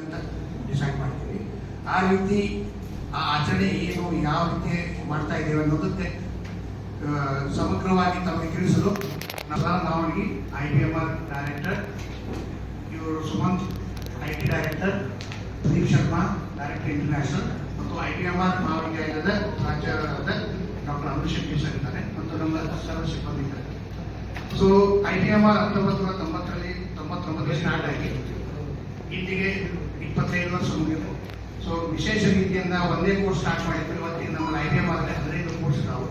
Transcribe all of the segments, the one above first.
ಅಂತ ಡಿಸೈಡ್ ಮಾಡ್ತೀವಿ. ಆ ರೀತಿ ಆ ಆಚರಣೆ ಏನು ಯಾವ ರೀತಿ ಮಾಡ್ತಾ ಇದ್ದೇವೆ ಅನ್ನೋದಕ್ಕೆ ಸಮಗ್ರವಾಗಿ ತಮಗೆ ತಿಳಿಸಲು ನಾವು ನಾವನಿಗೆ I B M R director ಇವರು Sumanth I T director Sudeep Sharma director international ಮತ್ತು ಐ ಬಿ ಎಂ ಆರ್ ಮಹಾವಿದ್ಯಾಲಯದ ಪ್ರಾಚಾರ್ಯರಾದ ಡಾಕ್ಟರ್ ಅಮೃತ್ ಶೆಟ್ಟಿ ಇದ್ದಾರೆ ಮತ್ತು ನಮ್ಮ ಸರ್ವ ಸಿಬ್ಬಂದಿ ಇದ್ದಾರೆ. So I B M R ಹತ್ತೊಂಬತ್ತು ನೂರ ತೊಂಬತ್ತರಲ್ಲಿ ತೊಂಬತ್ತೊಂಬತ್ತರಲ್ಲಿ ಸ್ಟಾರ್ಟ್ ಆಗಿ ಇಂದಿಗೆ ಇಪ್ಪತ್ತೈದು ವರ್ಷ ಮುಗಿದು ಸೊ ವಿಶೇಷ ರೀತಿಯಿಂದ ಒಂದೇ ಕೋರ್ಸ್ ಸ್ಟಾರ್ಟ್ ಮಾಡಿದ್ರು. ಇವತ್ತಿಗೆ ನಮ್ಮ ಐ ಮಾಡಿದ್ರೆ ಹದಿನೈದು ಕೋರ್ಸ್ ಇದಾವೆ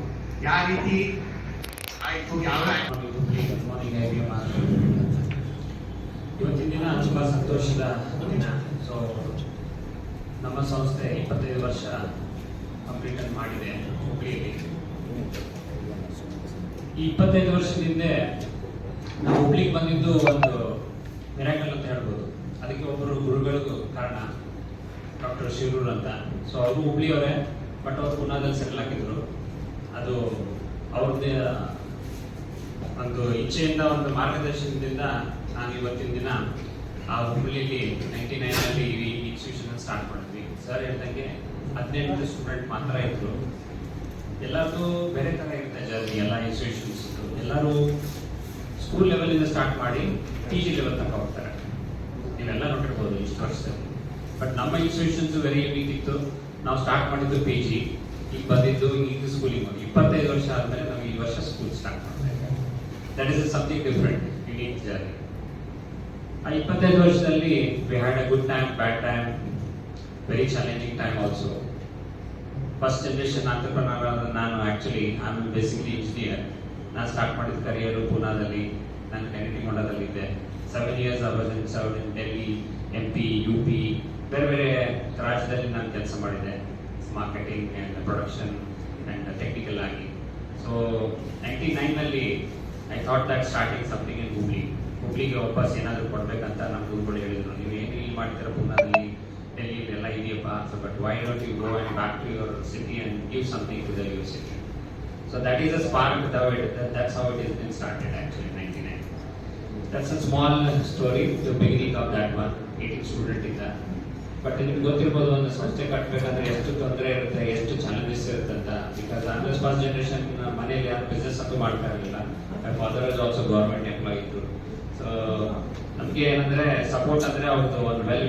ಯಾವ ರೀತಿ ಆಯಿತು, ಯಾವ ಇವತ್ತಿನ ದಿನ ತುಂಬ ಸಂತೋಷದ ದಿನ. ಸೊ ನಮ್ಮ ಸಂಸ್ಥೆ ಇಪ್ಪತ್ತೈದು ವರ್ಷ ಕಂಪ್ಲೀಟ್ ಮಾಡಿದೆ ಹುಬ್ಳಿಯಲ್ಲಿ. ಈ ಇಪ್ಪತ್ತೈದು ವರ್ಷದಿಂದ ನಾವು ಹುಬ್ಳಿಗೆ ಬಂದಿದ್ದು ಒಂದು ಒಬ್ಬರು ಕಾರಣ ಡಾಕ್ಟರ್ ಶಿವರೂರ್ ಅಂತ. ಸೊ ಅವರು ಹುಬ್ಳಿಯವರೇ ಬಟ್ ಅವರು ಪುನಾದಲ್ಲಿ ಸೆಟಲ್ ಹಾಕಿದ್ರು. ಅದು ಅವ್ರದ್ದೇ ಒಂದು ಇಚ್ಛೆಯಿಂದ, ಒಂದು ಮಾರ್ಗದರ್ಶನದಿಂದ ನಾನು ಇವತ್ತಿನ ದಿನ ಆ ಹುಬ್ಳಿಲಿ ನೈಂಟಿ ನೈನಲ್ಲಿ ಈ ಇನ್ಸ್ಟಿಟ್ಯೂಷನ್ ಸ್ಟಾರ್ಟ್ ಮಾಡಿದ್ವಿ. ಸರ್ ಹೇಳ್ದಂಗೆ ಹದಿನೆಂಟು ಸ್ಟೂಡೆಂಟ್ ಮಾತ್ರ ಇದ್ರು. ಎಲ್ಲರದು ಬೇರೆ ಥರ ಇರುತ್ತೆ ಜರ್ನಿ ಎಲ್ಲ ಇನ್ಸ್ಟಿಟ್ಯೂಷನ್ಸ್ ಎಲ್ಲರೂ ಸ್ಕೂಲ್ ಲೆವೆಲಿಂದ ಸ್ಟಾರ್ಟ್ ಮಾಡಿ ಪಿ ಜಿ ಲೆವೆಲ್ ತನಕ ಹೋಗ್ತಾರೆ. ಬಟ್ ನಮ್ಮ ಇನ್ಸ್ಟಿಟ್ಯೂಷನ್ಸ್ ವೆರಿ ವೀಕ್ ಇತ್ತು. ನಾವು ಸ್ಟಾರ್ಟ್ ಮಾಡಿದ್ದು ಪಿ ಜಿ ಬಂದಿದ್ದು ಈಗ ಸ್ಕೂಲಿಂಗ್ ಬಂದು ಇಪ್ಪತ್ತೈದು ವರ್ಷ ಆದಮೇಲೆ ನಾವು ಈ ವರ್ಷ ಸ್ಕೂಲ್ ಸ್ಟಾರ್ಟ್ ಮಾಡ್ತಾ ಇದ್ದೇವೆ that is something different unique journey ಆ ಇಪ್ಪತ್ತೈದು ವರ್ಷದಲ್ಲಿ we had a good time bad time very challenging time also first generation entrepreneur ಆದ ನಾನು ಆ್ಯಕ್ಚುಲಿ ಆಮ್ ಬೇಸಿಕಲಿ ಇಂಜಿನಿಯರ್ ನಾನು ಸ್ಟಾರ್ಟ್ ಮಾಡಿದ ಕರಿಯರು ಪೂನಾದಲ್ಲಿ, ನಾನು ಕೆನಡಿ ಮೊಂಡದಲ್ಲಿದ್ದೆ seven years our serve in Delhi M P U P ಬೇರೆ ಬೇರೆ ರಾಜ್ಯದಲ್ಲಿ ನಾನು ಕೆಲಸ ಮಾಡಿದೆ. Marketing and production and technical ಆಗಿ. So ninety ನೈನಲ್ಲಿ I thought that starting something in Hubli ಹುಬ್ಳಿಗೆ ವಾಪಸ್ ಏನಾದರೂ ಕೊಡಬೇಕಂತ ನಮ್ಮ ಗುರುಗಳು ಹೇಳಿದ್ರು. ನೀವು ಏನು ಇಲ್ಲಿ ಮಾಡ್ತೀರ ಪುನಾದಲ್ಲಿ ಡೆಲ್ಲಿಯಲ್ಲಿ ಎಲ್ಲ ಇದೆಯಪ್ಪ? So but why don't you go and back to your city and give something to the your city so that is a spark that's how it is been started actually ninety nine that's a small story to beginning of that one eighteen student ಇಂದ but ನಿಮ್ಗೆ ಗೊತ್ತಿರ್ಬೋದು ಒಂದು ಸಂಸ್ಥೆ ಕಟ್ಟಬೇಕಂದ್ರೆ ಎಷ್ಟು ತೊಂದರೆ ಇರುತ್ತೆ, ಎಷ್ಟು challenges ಇರುತ್ತೆ ಅಂತ. ಬಿಕಾಸ್ ಅಂದ್ರೆ ಫಸ್ಟ್ ಜನರೇಷನ್ ಮನೇಲಿ ಯಾರು ಬಿಸ್ನೆಸ್ ಅಂತೂ ಮಾಡ್ತಾ ಇರಲಿಲ್ಲ. Father is also government employ ಇದ್ರು ಸೊ ನಮಗೆ ಏನಂದ್ರೆ ಸಪೋರ್ಟ್ ಅಂದ್ರೆ ಅವ್ರದ್ದು ಒಂದು ವೆಲ್